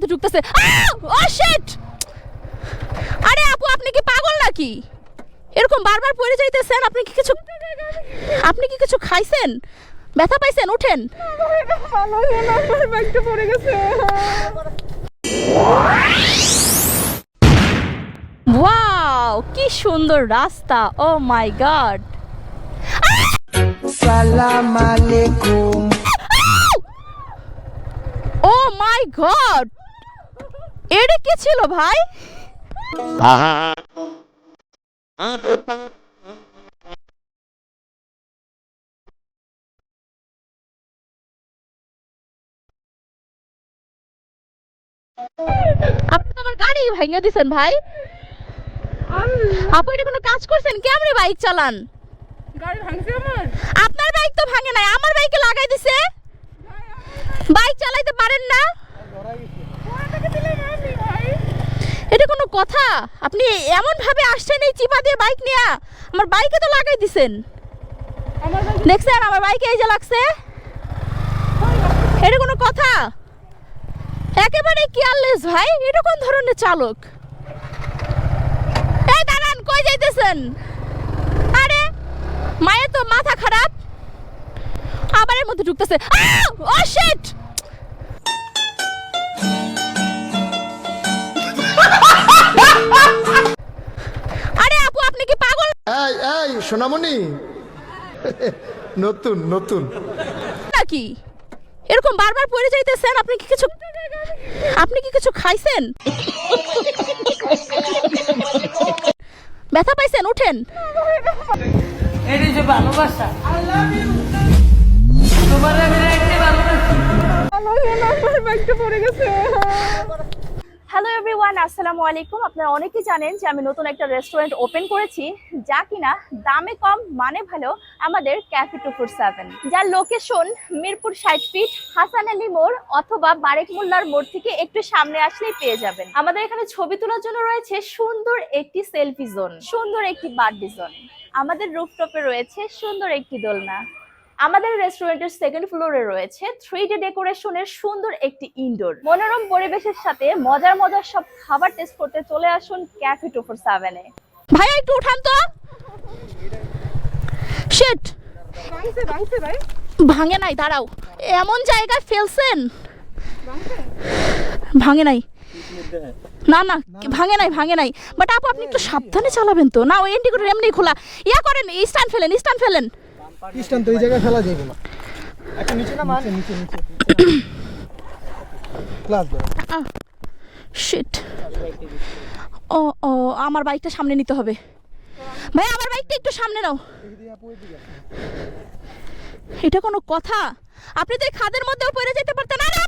মধ্যে ঢুকতেছে। ও শিট আরে আপু আপনি কি পাগল নাকি? এরকম বারবার পড়ে যাইতেছেন আপনি কি কিছু আপনি কি কিছু খাইছেন? ব্যথা পাইছেন উঠেন। পড়ে গেছে ওয়াও কি সুন্দর রাস্তা ও মাই গড সালাম আলাইকুম। ও মাই গড এটা কি ছিল ভাই? আপনি তো আমার গাড়ি ভেঙে দিছেন ভাই। আপনি এটা কোনো কাজ করছেন? কেমনে বাইক চালান? গাড়ি ভাঙছে আমার আপনার বাইক তো ভাঙে নাই আমার বাইকে লাগাই দিছে বাইক চালাইতে পারেন না টাকা দিলে না আমি ভাই এটা কোনো কথা? আপনি এমন ভাবে আসছেন এই চিপা দিয়ে বাইক নিয়ে? আমার বাইকে তো লাগাই দিছেন। দেখছেন আমার বাইকে এই যে লাগছে? এটা কোনো কথা? একেবারে কেয়ারলেস ভাই এটা কোন ধরনের চালক? এই দাঁড়ান কই যাইতেছেন? আরে মায়ের তো মাথা খারাপ। আবার এর মধ্যে ঢুকতেছে। ও শিট এই এই সোনামণি? নতুন নতুন। নাকি এরকম বারবার পড়ে যাইতেছেন আপনি কি কিছু আপনি কি কিছু খাইছেন? ব্যথা পাইছেন উঠেন। এটা যে ভালোবাসা। তোমার আমি রাখতে ভালোবাসি। ভালো হলো না আমার ব্যাগটা পড়ে গেছে। হ্যালো এভরিওয়ান আসসালামু আলাইকুম। আপনারা অনেকেই জানেন যে আমি নতুন একটা রেস্টুরেন্ট ওপেন করেছি, যা কিনা দামে কম মানে ভালো, আমাদের ক্যাফে টু ফোর সেভেন যার লোকেশন মিরপুর ষাট ফিট হাসান আলী মোড় অথবা বারেক মোল্লার মোড় থেকে একটু সামনে আসলেই পেয়ে যাবেন। আমাদের এখানে ছবি তোলার জন্য রয়েছে সুন্দর একটি সেলফি জোন সুন্দর একটি বার্থডে জোন আমাদের রুফটপে রয়েছে সুন্দর একটি দোলনা। আমাদের রেস্টুরেন্টের সেকেন্ড ফ্লোরে রয়েছে থ্রি ডি ডেকোরেশনের সুন্দর একটি ইনডোর মনোরম পরিবেশের সাথে মজার মজার সব খাবার টেস্ট করতে চলে আসুন ক্যাফে টু ফোর সেভেনে ভাইয়া একটু উঠান তো। শিট ভাঙছে ভাঙছে ভাই। ভাঙে নাই দাঁড়াও। এমন জায়গায় ফেলছেন? ভাঙে নাই। না না ভাঙে নাই ভাঙে নাই। বাট আপু আপনি একটু সাবধানে চালাবেন তো। না ওই এন্টিকুটার এমনি খোলা। ইয়া করেন স্ট্যান্ড ফেলেন স্ট্যান্ড ফেলেন। খ্রিস্টান তো এই জায়গায় ফেলা যাবে না। একটা নিচে না মান নিচে নিচে। ক্লাস ধরো। শিট ও ও, আমার বাইকটা সামনে নিতে হবে। ভাই, আমার বাইকটা একটু সামনে নাও। এটা কোনো কথা? আপনি তো খাদের মধ্যেও পড়ে যেতে পারতেন। আরে